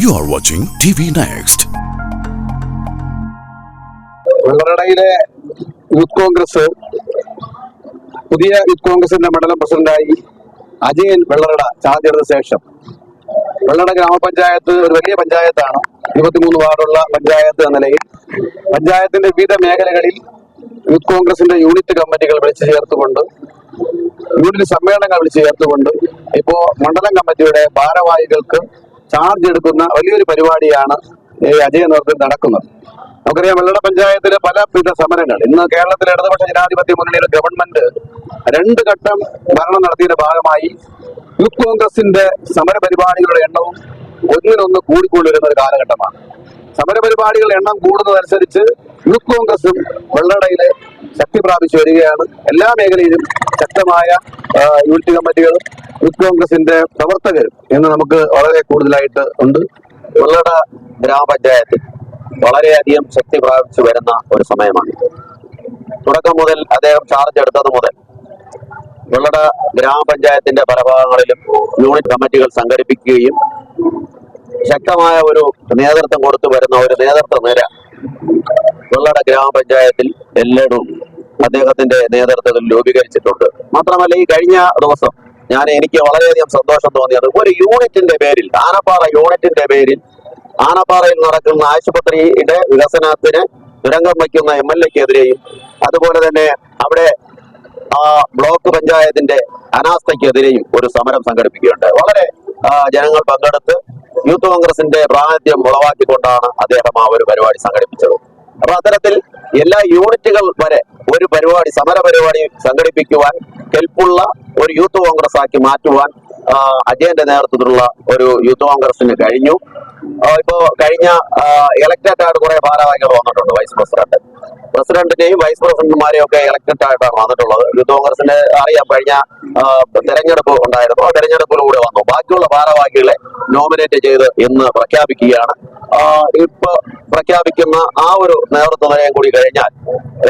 You watching T V next വെള്ളറടയിലെ youth Congress പുതിയ youth കോൺഗ്രസിന്റെ മണ്ഡലം പ്രസിഡന്റായി അജയൻ വെള്ളറട ചാർജ് ചെയ്തതിനു ശേഷം. വെള്ളറട ഗ്രാമപഞ്ചായത്ത് ഒരു വലിയ പഞ്ചായത്താണ്. ഇരുപത്തിമൂന്ന് വാർഡുള്ള പഞ്ചായത്ത് എന്ന നിലയിൽ. പഞ്ചായത്തിന്റെ വിവിധ മേഖലകളിൽ യൂത്ത് കോൺഗ്രസിന്റെ യൂണിറ്റ് കമ്മിറ്റികൾ വിളിച്ചു ചേർത്തുകൊണ്ട് യൂണിറ്റ് സമ്മേളനങ്ങൾ വിളിച്ചു ചേർത്തുകൊണ്ട് ഇപ്പോ മണ്ഡലം കമ്മിറ്റിയുടെ ഭാരവാഹികൾക്ക് ചാർജ് എടുക്കുന്ന വലിയൊരു പരിപാടിയാണ് അജയ നേതൃത്വത്തിൽ നടക്കുന്നത്. നമുക്കറിയാം വെള്ളട പഞ്ചായത്തിലെ പല വിധ സമരങ്ങൾ. ഇന്ന് കേരളത്തിലെ ഇടതുപക്ഷ ജനാധിപത്യ മുന്നണിയുടെ ഗവൺമെന്റ് രണ്ട് ഘട്ടം ഭരണം നടത്തിയതിന്റെ ഭാഗമായി യൂത്ത് കോൺഗ്രസിന്റെ സമര പരിപാടികളുടെ എണ്ണവും ഒന്നിനൊന്ന് കൂടിക്കൊണ്ടിരുന്ന ഒരു കാലഘട്ടമാണ്. സമരപരിപാടികളുടെ എണ്ണം കൂടുന്നതനുസരിച്ച് യൂത്ത് കോൺഗ്രസും വെള്ളടയിലെ ശക്തി പ്രാപിച്ചു വരികയാണ്. എല്ലാ മേഖലയിലും ശക്തമായ യൂണിറ്റ് കമ്മിറ്റികളും യൂത്ത് കോൺഗ്രസിന്റെ പ്രവർത്തകരും ഇന്ന് നമുക്ക് വളരെ കൂടുതലായിട്ട് ഉണ്ട്. വെള്ളട ഗ്രാമപഞ്ചായത്തിൽ വളരെയധികം ശക്തി പ്രാപിച്ചു വരുന്ന ഒരു സമയമാണ്. തുടക്കം മുതൽ അദ്ദേഹം ചാർജ് എടുത്തത് മുതൽ വെള്ളട ഗ്രാമപഞ്ചായത്തിന്റെ പല ഭാഗങ്ങളിലും യൂണിറ്റ് കമ്മിറ്റികൾ സംഘടിപ്പിക്കുകയും ശക്തമായ ഒരു നേതൃത്വം കൊടുത്തു വരുന്ന ഒരു നേതൃത്വ നിര വെള്ളട ഗ്രാമപഞ്ചായത്തിൽ എല്ലായിടും അദ്ദേഹത്തിന്റെ നേതൃത്വത്തിൽ രൂപീകരിച്ചിട്ടുണ്ട്. മാത്രമല്ല ഈ കഴിഞ്ഞ ദിവസം ഞാൻ എനിക്ക് വളരെയധികം സന്തോഷം തോന്നിയത് ഒരു യൂണിറ്റിന്റെ പേരിൽ ആനപ്പാറ യൂണിറ്റിന്റെ പേരിൽ ആനപ്പാറയിൽ നടക്കുന്ന ആശുപത്രിയുടെ വികസനത്തിന് തുരങ്കം വയ്ക്കുന്ന എം എൽ എക്കെതിരെയും അതുപോലെ തന്നെ അവിടെ ആ ബ്ലോക്ക് പഞ്ചായത്തിന്റെ അനാസ്ഥയ്ക്കെതിരെയും ഒരു സമരം സംഘടിപ്പിക്കുകയുണ്ട് വളരെ ജനങ്ങൾ പങ്കെടുത്ത് യൂത്ത് കോൺഗ്രസിന്റെ പ്രാതിനിധ്യം ഉളവാക്കിക്കൊണ്ടാണ് അദ്ദേഹം ആ ഒരു പരിപാടി സംഘടിപ്പിച്ചത്. അത്തരത്തിൽ എല്ലാ യൂണിറ്റുകൾ വരെ ഒരു പരിപാടി സമര പരിപാടി സംഘടിപ്പിക്കുവാൻ കെൽപ്പുള്ള ഒരു യൂത്ത് കോൺഗ്രസ് ആക്കി മാറ്റുവാൻ അജയന്റെ നേതൃത്വത്തിലുള്ള ഒരു യൂത്ത് കോൺഗ്രസിന് കഴിഞ്ഞു. ഇപ്പോ കഴിഞ്ഞ ഇലക്ടഡ് ആയിട്ട് കുറെ ഭാരവാഹികൾ വന്നിട്ടുണ്ട് വൈസ് പ്രസിഡന്റ് പ്രസിഡന്റിനെയും വൈസ് പ്രസിഡന്റുമാരെയും ഒക്കെ ഇലക്ടഡ് ആയിട്ടാണ് വന്നിട്ടുള്ളത്. യൂത്ത് കോൺഗ്രസിന്റെ അറിയാം കഴിഞ്ഞ തെരഞ്ഞെടുപ്പ് ഉണ്ടായിരുന്നു. ആ ഭാരവാഹികളെ നോമിനേറ്റ് ചെയ്ത് ഇന്ന് പ്രഖ്യാപിക്കുകയാണ്. ഇപ്പൊ പ്രഖ്യാപിക്കുന്ന ആ ഒരു നേതൃത്വ നിലയം കൂടി കഴിഞ്ഞാൽ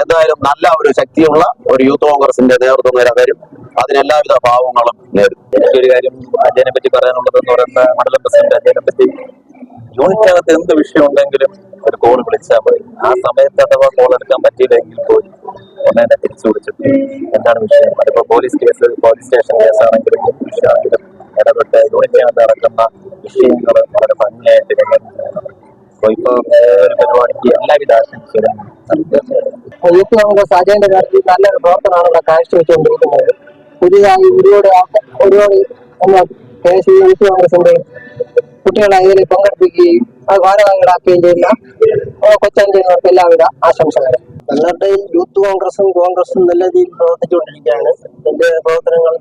എന്തായാലും നല്ല ഒരു ശക്തിയുള്ള ഒരു യൂത്ത് കോൺഗ്രസിന്റെ നേതൃത്വ നില വരും. അതിനെല്ലാവിധ ഭാവങ്ങളും നേരും എനിക്കൊരു കാര്യം അജയനെ പറ്റി പറയാനുള്ളത് എന്ന് പറയുന്ന മണ്ഡലം പ്രസിഡന്റ് അജയനെ പറ്റി യൂണിറ്റിനകത്ത് എന്ത് വിഷയം ഉണ്ടെങ്കിലും ഒരു കോൾ വിളിച്ചാൽ മതി. ആ സമയത്ത് അഥവാ കോൾ എടുക്കാൻ പറ്റിയില്ലെങ്കിൽ പോലും ഒന്ന് തന്നെ തിരിച്ചു വിളിച്ചിട്ട് എന്താണ് വിഷയം? അതിപ്പോ പോലീസ് കേസ് പോലീസ് സ്റ്റേഷൻ കേസാണെങ്കിലും വിഷയമാണെങ്കിലും ഇടപെട്ട് യൂണിറ്റിനകത്ത് നടക്കുന്ന വിഷയങ്ങൾ വളരെ ഭംഗിയായിട്ട് അപ്പൊ ഇപ്പൊ ഒരു പരിപാടിക്ക് എല്ലാവിധ ആശംസകളും. യൂത്ത് കോൺഗ്രസ് അജയന്റെ കാര്യത്തിൽ നല്ലൊരു പ്രവർത്തനമാണ് കാഴ്ചവെച്ചുകൊണ്ടിരിക്കുന്നത്. പുതിയതായി ഒരുപാട് ഒരുപാട് നമ്മൾ യൂത്ത് കോൺഗ്രസിന്റെ കുട്ടികളെ ഇതിൽ പങ്കെടുപ്പിക്കുകയും അത് ഭാരവാഹികളാക്കുകയും ചെയ്യുന്ന കൊച്ചഞ്ചേരികൾക്ക് എല്ലാവിധ ആശംസകളും. വെള്ളട്ടയിൽ യൂത്ത് കോൺഗ്രസും കോൺഗ്രസും നല്ല രീതിയിൽ പ്രവർത്തിച്ചുകൊണ്ടിരിക്കുകയാണ്. എന്റെ പ്രവർത്തനങ്ങൾ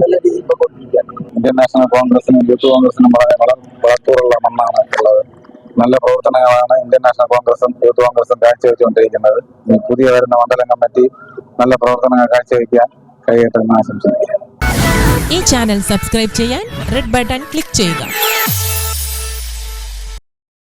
നല്ല രീതിയിൽ പോയിക്കൊണ്ടിരിക്കുകയാണ് ഇന്ത്യൻ നാഷണൽ കോൺഗ്രസിനും യൂത്ത് കോൺഗ്രസിനും വളരെ വള- വളർത്തുള്ള മണ്ണാണ് ഉള്ളത്. നല്ല പ്രവർത്തനങ്ങളാണ് ഇന്ത്യൻ നാഷണൽ കോൺഗ്രസും യൂത്ത് കോൺഗ്രസും കാഴ്ചവെച്ചുകൊണ്ടിരിക്കുന്നത്. പുതിയ വരുന്ന മണ്ഡലം കമ്മിറ്റി നല്ല പ്രവർത്തനങ്ങൾ കാഴ്ചവെക്കാൻ കഴിയട്ടെ എന്ന് ആശംസിക്കുന്നു. ഈ ചാനൽ സബ്സ്ക്രൈബ് ചെയ്യാൻ റെഡ് ബട്ടൺ ക്ലിക്ക് ചെയ്യുക.